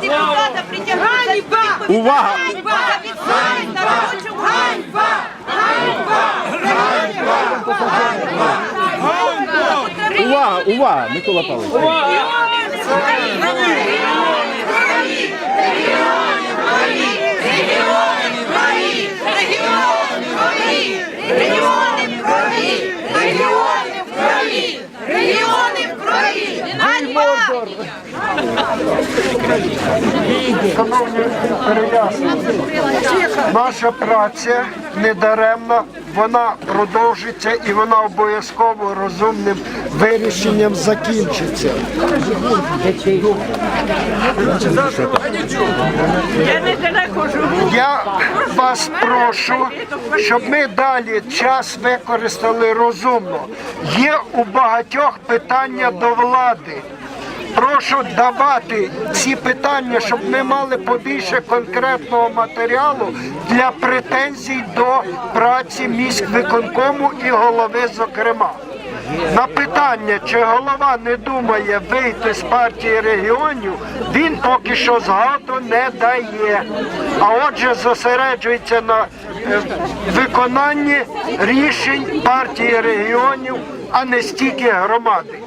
депутата притягнути Увага! на робочому ганьба! Увага, увага, Микола Павлович. Регіони в крові! Регіони в крові! Регіони в крові! Ганьба! Шановні переяснення, наша праця не даремна, вона продовжиться і вона обов'язково розумним вирішенням закінчиться. Я вас прошу, щоб ми далі час використали розумно. Є у багатьох питання до влади. Прошу давати ці питання, щоб ми мали побільше конкретного матеріалу для претензій до праці міськвиконкому і голови, зокрема. На питання, чи голова не думає вийти з партії регіонів, він поки що згоду не дає. А отже, зосереджується на е, виконанні рішень партії регіонів, а не стільки громади.